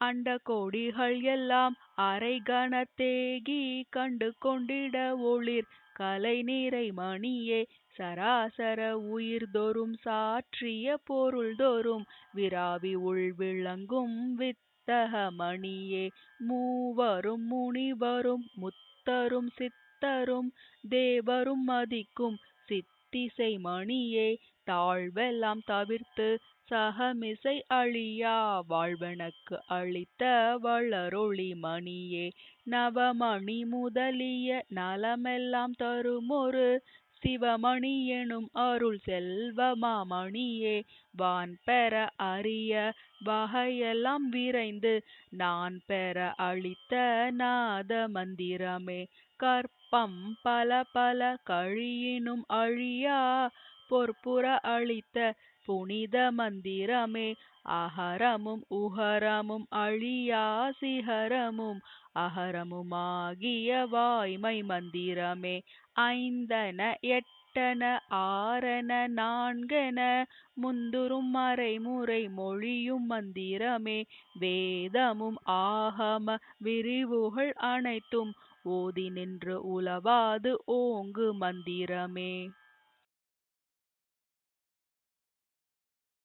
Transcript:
அண்ட கோடிகள் எல்லாம் அரை கணத்தேகி கண்டு கொண்டிட ஒளிர். கலை நிறை மணியே சராசர உயிர்தொறும் சாற்றிய பொருள்தொறும். விராவி உள் விளங்கும் வித்தக மணியே மூவரும் முனிவரும் முத்தரும் சித்தரும் தேவரும் மதிக்கும். திசை மணியே தாழ்வெல்லாம் தவிர்த்து சகமிசை அழியா வாழ்வனக்கு அளித்த வளரொளி மணியே நவமணி முதலிய நலமெல்லாம் தருமொரு சிவமணி எனும் அருள் செல்வ மாமணியே வான் பெற அரிய வகையெல்லாம் விரைந்து நான் பெற அளித்த நாத மந்திரமே. கற்பம் பல பல கழியினும் அழியா பொற்புற அளித்த புனித மந்திரமே. அகரமும் உகரமும் அழியா சிகரமும் அகரமுமாகிய வாய்மை மந்திரமே. ஐந்தென எட்டன ஆறன நான்கென முந்துரும் மறைமுறை மொழியும் மந்திரமே. வேதமும் ஆகம விரிவுகள் அனைத்தும் ஓதி நின்று உலவாது ஓங்கு மந்திரமே.